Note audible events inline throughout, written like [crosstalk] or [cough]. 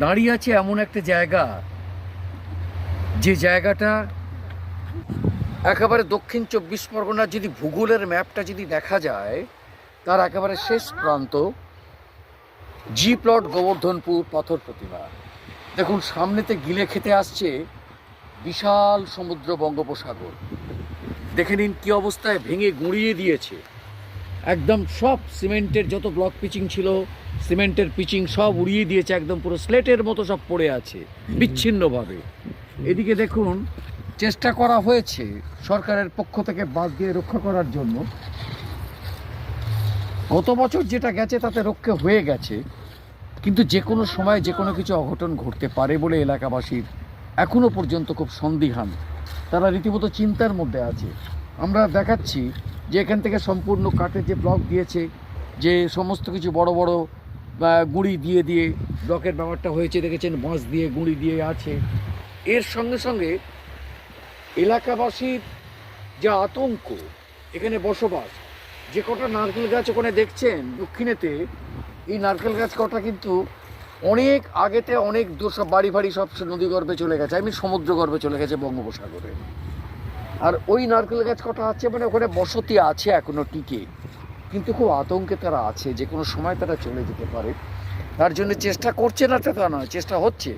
দাঁড়িয়ে আছে এমন একটা জায়গা, যে জায়গাটা একেবারে দক্ষিণ চব্বিশ পরগনার যদি ভূগোলের ম্যাপটা যদি দেখা যায়, তার একেবারে শেষ প্রান্ত জি প্লট গোবর্ধনপুর পাথর প্রতিমা। দেখুন, সামনেতে গিলে খেতে আসছে বিশাল সমুদ্র বঙ্গোপসাগর। দেখে নিন কী অবস্থায় ভেঙে গুঁড়িয়ে দিয়েছে। একদম সব সিমেন্টের যত ব্লক পিচিং ছিল সিমেন্টের পিচিং সব উড়িয়ে দিয়েছে একদম পুরো স্লেটের মতো সব পড়ে আছে, বিচ্ছিন্নভাবে। এদিকে দেখুন, চেষ্টা করা হয়েছে সরকারের পক্ষ থেকে বাদ দিয়ে রক্ষা করার জন্য। গত বছর যেটা গেছে তাতে রক্ষা হয়ে গেছে, কিন্তু যে কোনো সময় যে কোনো কিছু অঘটন ঘটতে পারে বলে এলাকাবাসীর এখনও পর্যন্ত খুব সন্দিহান। তারা রীতিমতো চিন্তার মধ্যে আছে। আমরা দেখাচ্ছি যে এখান থেকে সম্পূর্ণ কাঠের যে ব্লক দিয়েছে, যে সমস্ত কিছু বড় বড় গুঁড়ি দিয়ে দিয়ে ব্লকের ব্যাপারটা হয়েছে, দেখেছেন? বাঁশ দিয়ে, গুঁড়ি দিয়ে আছে। এর সঙ্গে সঙ্গে এলাকাবাসীর যে আতঙ্ক, এখানে বসবাস, যে কটা নারকেল গাছ ওখানে দেখছেন, দক্ষিণেতে, এই নারকেল গাছ কটা কিন্তু অনেক আগেতে অনেক দূর সব বাড়ি ফাড়ি সব নদী গর্ভে চলে গেছে আমি সমুদ্র গর্ভে চলে গেছে বঙ্গোপসাগরে। আর ওই নারকেল গাছ কটা আছে মানে ওখানে বসতি আছে এখনও টিকে। কিন্তু খুব আতঙ্কে তারা আছে, যে কোনো সময় তারা চলে যেতে পারে। তার জন্য চেষ্টা করছে না তা নয়, চেষ্টা হচ্ছে।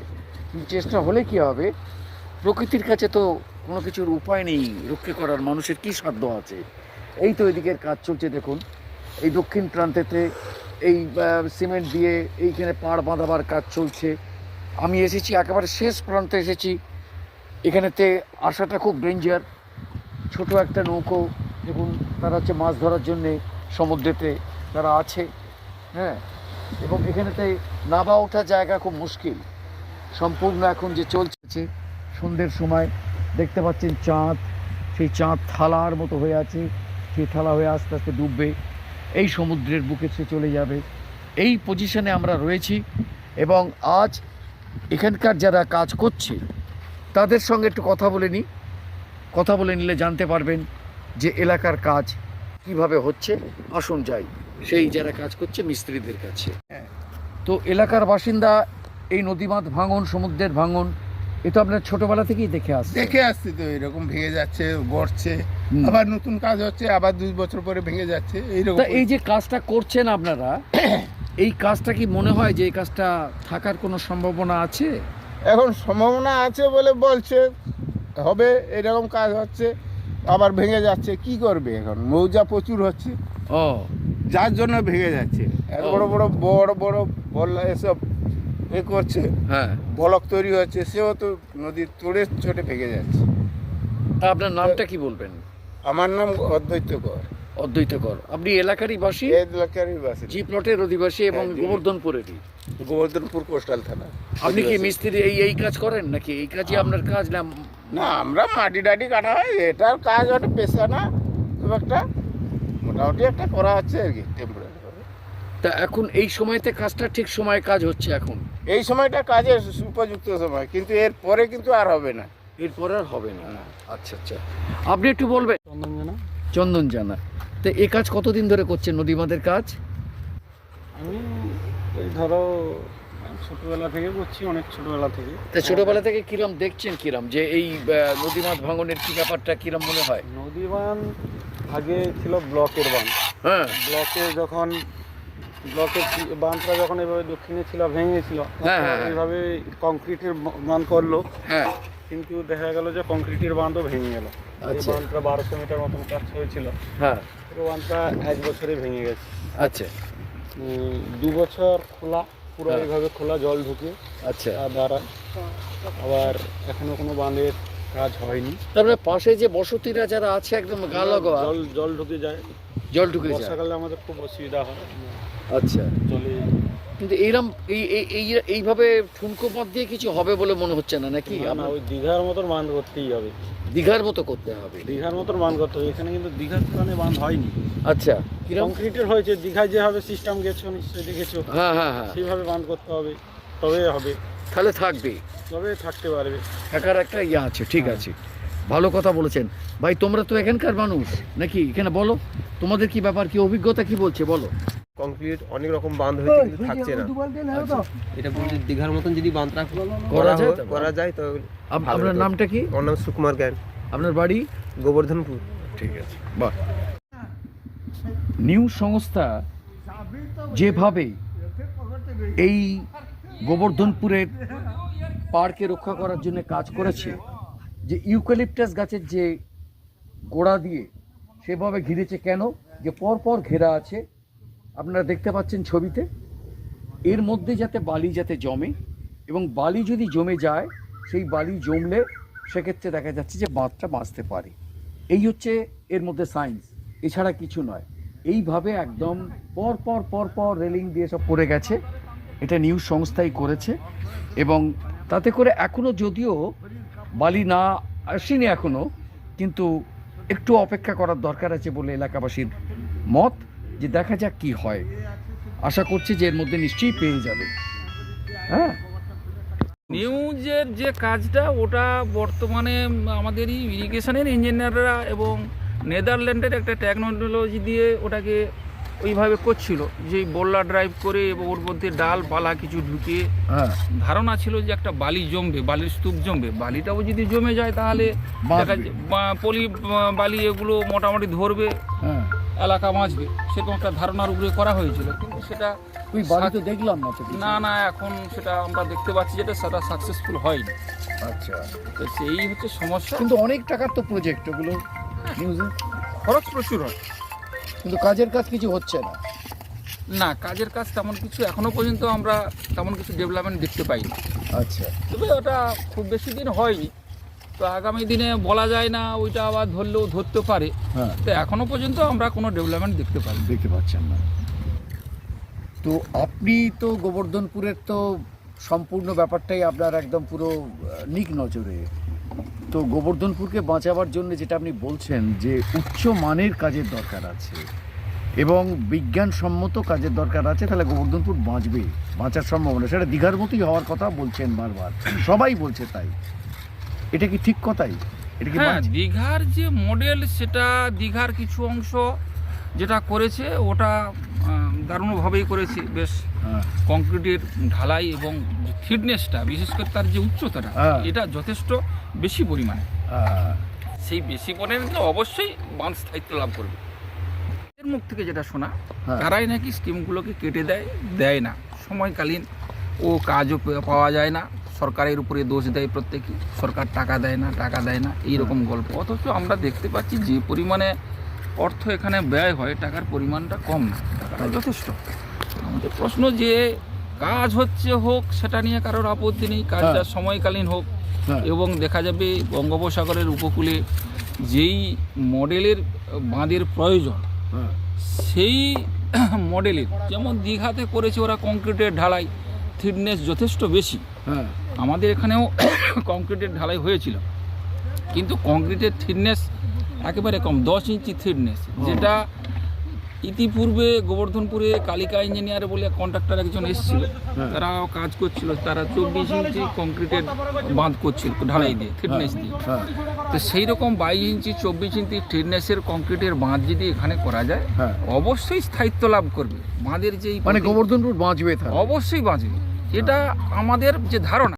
কিন্তু চেষ্টা হলে কি হবে? প্রকৃতির কাছে তো কোনো কিছুর উপায় নেই, রক্ষা করার মানুষের কি সাধ্য আছে? এই তো এদিকের কাজ চলছে, দেখুন। এই দক্ষিণ প্রান্তেতে এই সিমেন্ট দিয়ে এইখানে পাড় বাঁধাবার কাজ চলছে। আমি এসেছি, একেবারে শেষ প্রান্তে এসেছি। এখানেতে আসাটা খুব ডেঞ্জার। ছোট একটা নৌকো, দেখুন, তারা হচ্ছে মাছ ধরার জন্যে সমুদ্রেতে তারা আছে হ্যাঁ? এবং এখানেতে নাবা ওঠার জায়গা খুব মুশকিল। সম্পূর্ণ এখন যে চলছে, সন্ধ্যের সময় দেখতে পাচ্ছেন চাঁদ, সেই চাঁদ থালার মতো হয়ে আছে, সেই থালা হয়ে আস্তে আস্তে ডুববে। এই সমুদ্রের বুকে সে চলে যাবে। এই পজিশনে আমরা রয়েছি এবং আজ এখানকার যারা কাজ করছে, তাদের সঙ্গে একটু কথা বলে নিই কথা বলে নিলে জানতে পারবেন যে এলাকার কাজ কীভাবে হচ্ছে? আসুন যাই। সেই যারা কাজ করছে মিস্ত্রিদের কাছে। তো এলাকার বাসিন্দা এই নদীবাঁধ ভাঙন সমুদ্রের ভাঙন এ তো আপনার ছোটবেলা থেকেই দেখে আসছে। দেখে আসছি তো এরকম ভেঙে যাচ্ছে গড়ছে আবার নতুন কাজ হচ্ছে আবার দুই বছর পরে ভেঙে যাচ্ছে এইরকম তা এই যে কাজটা করছেন আপনারা [coughs] এই কাজটা কি মনে হয় যে এই কাজটা থাকার কোনো সম্ভাবনা আছে? এখন সম্ভাবনা আছে বলে বলছে হবে এরকম কাজ হচ্ছে। আবার ভেঙে যাচ্ছে কি করবে এখন? মৌজা প্রচুর হচ্ছে। ও। যার জন্য ভেঙে যাচ্ছে। বড় বড় বড় বড় বল্লা এসব এ করছে। হ্যাঁ। বলক তৈরি হচ্ছে সেও তো নদীর তোড়ে চটে ভেঙে যাচ্ছে। তা আপনার নামটা কি বলবেন? আমার নাম অদ্বৈত কর অদ্বৈত কর আপনি এলাকারই বাসী? এলাকারই বাসী। জি প্লটের অধিবাসী এবং হ্যাঁ। গোবর্ধনপুরেরই? গোবর্ধনপুর কোস্টাল থানা। আপনি কি মিস্ত্রি এই এই কাজ করেন নাকি? এই কাজই আপনার কাজ না? না আমরা মাটি টাটি কাটা হয় এটার কাজ ওটা পেশা না খুব একটা মোটামুটি একটা করা হচ্ছে আর কি টেম্পোরারি তা এখন এই সময়তে কাজটা ঠিক সময়ে কাজ হচ্ছে এখন? এই সময়টা কাজের উপযুক্ত সময় কিন্তু এর পরে কিন্তু আর হবে না। এরপর আর হবে না? আচ্ছা আচ্ছা। আপনি একটু বলবেন। চন্দনজানা চন্দন জানা। তো এই কাজ কতদিন ধরে করছেন নদীবাঁধের কাজ? আমি এই ধরো ছোটবেলা থেকে করছি অনেক ছোটবেলা থেকে। তা ছোটবেলা থেকে কিরম দেখছেন কিরম? যে এই আহ, নদীবাঁধ ভাঙনের কি ব্যাপারটা কিরম মনে হয়? নদী বান আগে ছিল ব্লকের বাঁধ হ্যাঁ। ব্লকে যখন ব্লকের বাঁধটা যখন এভাবে দক্ষিণে ছিল ভেঙেছিল হ্যাঁ, হ্যাঁ, হ্যাঁ। এইভাবে কংক্রিটের বাঁধ করল। হ্যাঁ। কিন্তু দেখা গেল যে কংক্রিটের বাঁধও ভেঙে গেল। এই আচ্ছা। বাঁধটা বারোশো মিটার মতন কাজ হয়েছিল। হ্যাঁ। বাঁধটা এক বছরে ভেঙে গেছে। আচ্ছা। দু বছর খোলা পুরো হ্যাঁ। এইভাবে খোলা জল ঢুকে। আচ্ছা। দ্বারা আবার এখনও কোনো বাঁধের কাজ হয়নি। তারপরে পাশে যে বসতিরা যারা আছে একদম গা লাগোয়া। জল জল ঢুকে যায়। জল ঢুকে যায়। বর্ষাকালে আমাদের খুব অসুবিধা হয়। আচ্ছা। জলে কিন্তু এইরকম এই এই- এই এইভাবে ঠুনকো পথ দিয়ে কিছু হবে বলে মনে হচ্ছে না নাকি? না, ওই দীঘার মতন বাঁধ করতেই হবে। দীঘার মতো করতে হবে। দীঘার মতন বাঁধ করতে হবে। এখানে কিন্তু দীঘার স্থানে বাঁধ হয়নি। আচ্ছা। কংক্রিটের হয়েছে দীঘায় যেভাবে সিস্টেম গেছো নিশ্চয়ই দেখেছ হ্যাঁ হ্যাঁ হ্যাঁ। সেইভাবে বাঁধ করতে হবে তবে হবে। তাহলে থাকবে। তবে থাকতে পারবে। একার একটা ইয়ে আছে ঠিক হ্যাঁ। আছে। ভালো কথা বলেছেন। ভাই তোমরা তো এখানকার মানুষ নাকি? এখানে বলো। তোমাদের কি ব্যাপার কি অভিজ্ঞতা কি বলছে? বলো। কংক্রিট অনেক রকম বাঁধ হয়েছে কিন্তু থাকছে না। এটা বলছি দীঘার মতন যদি বাঁধ বাঁধটা করা যায় করা যায় তো। আপনার নামটা কি? আমার নাম সুকুমার জ্ঞান আপনার বাড়ি? গোবর্ধনপুর। ঠিক আছে বাহ। নিউজ সংস্থা যেভাবে এই গোবর্ধনপুরের পার্কে রক্ষা করার জন্য কাজ করেছে, যে ইউক্যালিপটাস গাছের যে গোড়া দিয়ে সেভাবে ঘিরেছে কেন, যে পর পর ঘেরা আছে, আপনারা দেখতে পাচ্ছেন ছবিতে, এর মধ্যে যাতে বালি যাতে জমে, এবং বালি যদি জমে যায়, সেই বালি জমলে সেক্ষেত্রে দেখা যাচ্ছে যে বাঁধটা বাঁচতে পারে। এই হচ্ছে এর মধ্যে সায়েন্স এছাড়া কিছু নয়। এইভাবে একদম পর পর পর পর রেলিং দিয়ে সব পড়ে গেছে। এটা নিউজ সংস্থাই করেছে। এবং তাতে করে এখনও যদিও বালি না আসেনি এখনও কিন্তু একটু অপেক্ষা করার দরকার আছে বলে এলাকাবাসীর মত, যে দেখা যাক কি হয়। আশা করছি যে এর মধ্যে নিশ্চয়ই পেয়ে যাবে। হ্যাঁ? নিউজের যে কাজটা, ওটা বর্তমানে আমাদেরই ইরিগেশনের ইঞ্জিনিয়াররা এবং নেদারল্যান্ডের একটা টেকনোলজি দিয়ে ওটাকে ওইভাবে করছিল। যে বল্লা ড্রাইভ করে এবং ওর মধ্যে ডাল পালা কিছু ঢুকিয়ে হ্যাঁ। ধারণা ছিল যে একটা বালি জমবে বালির স্তূপ জমবে। বালিটাও যদি জমে যায় তাহলে পলি বালি এগুলো মোটামুটি ধরবে হ্যাঁ। এলাকা বাঁচবে। সেরকম একটা ধারণার উপরে করা হয়েছিল। কিন্তু সেটা ওই দেখলাম না না না এখন সেটা আমরা দেখতে পাচ্ছি যেটা সেটা সাকসেসফুল হয়নি। আচ্ছা। তো সেই হচ্ছে সমস্যা। কিন্তু অনেক টাকার তো প্রজেক্ট ওগুলো নিউজে খরচ প্রচুর হয়। কিন্তু কাজের কাজ কিছু হচ্ছে না। না কাজের কাজ তেমন কিছু এখনও পর্যন্ত আমরা তেমন কিছু ডেভেলপমেন্ট দেখতে পাইনি। আচ্ছা। তবে ওটা খুব বেশি দিন হয়নি। তো আগামী দিনে বলা যায় না ওইটা আবার ধরলেও ধরতে পারে। হ্যাঁ। তো এখনও পর্যন্ত আমরা কোনো ডেভেলপমেন্ট দেখতে পাই দেখতে পাচ্ছেন না। তো আপনি তো গোবর্ধনপুরের তো সম্পূর্ণ ব্যাপারটাই আপনার একদম পুরো নিক নজরে। তো গোবর্ধনপুরকে বাঁচাবার জন্য যেটা আপনি বলছেন যে উচ্চ মানের কাজের দরকার আছে এবং বিজ্ঞানসম্মত কাজের দরকার আছে তাহলে গোবর্ধনপুর বাঁচবে বাঁচার সম্ভাবনা। সেটা দীঘার মতোই হওয়ার কথা বলছেন বারবার। সবাই বলছে তাই। এটা কি ঠিক কথাই? এটা কি হ্যাঁ দীঘার যে মডেল সেটা দীঘার কিছু অংশ যেটা করেছে ওটা দারুণভাবেই করেছে। বেশ হ্যাঁ। কংক্রিটের ঢালাই এবং থিকনেসটা বিশেষ করে তার যে উচ্চতাটা হ্যাঁ। এটা যথেষ্ট বেশি পরিমাণে। হ্যাঁ, সেই বেশি পরিমাণে অবশ্যই বাঁধ স্থায়িত্ব লাভ করবে। এর মুখ থেকে যেটা শোনা। তারাই নাকি স্কিমগুলোকে কেটে দেয় দেয় না। সময়কালীন ও কাজও পাওয়া যায় না। সরকারের উপরে দোষ দেয় প্রত্যেকে। সরকার টাকা দেয় না টাকা দেয় না। এই রকম গল্প। অথচ আমরা দেখতে পাচ্ছি যে পরিমাণে অর্থ এখানে ব্যয় হয় টাকার পরিমাণটা কম না টাকাটা যথেষ্ট। আমাদের প্রশ্ন যে কাজ হচ্ছে হোক সেটা নিয়ে কারোর আপত্তি নেই কাজটা হ্যাঁ। সময়কালীন হোক। হ্যাঁ। এবং দেখা যাবে বঙ্গোপসাগরের উপকূলে যেই মডেলের বাঁধের প্রয়োজন হ্যাঁ। সেই মডেলের যেমন দীঘাতে করেছে ওরা কংক্রিটের ঢালাই থিকনেস যথেষ্ট বেশি। আমাদের এখানেও কংক্রিটের ঢালাই হয়েছিল। কিন্তু কংক্রিটের থিকনেস একেবারে কম দশ ইঞ্চি থিকনেস যেটা ইতিপূর্বে গোবর্ধনপুরে কালিকা ইঞ্জিনিয়ার বলে কন্ট্রাক্টর একজন এসেছিল। হ্যাঁ। তারাও কাজ করছিল তারা চব্বিশ ইঞ্চি কংক্রিটের বাঁধ করছিল ঢালাই দিয়ে থিকনেস দিয়ে। হ্যাঁ। তো সেই রকম বাইশ ইঞ্চি চব্বিশ ইঞ্চি থিকনেসের কংক্রিটের বাঁধ যদি এখানে করা যায় হ্যাঁ। অবশ্যই স্থায়িত্ব লাভ করবে। বাঁধের যেই মানে গোবর্ধনপুর বাঁচবে অবশ্যই বাঁচবে। এটা আমাদের যে ধারণা।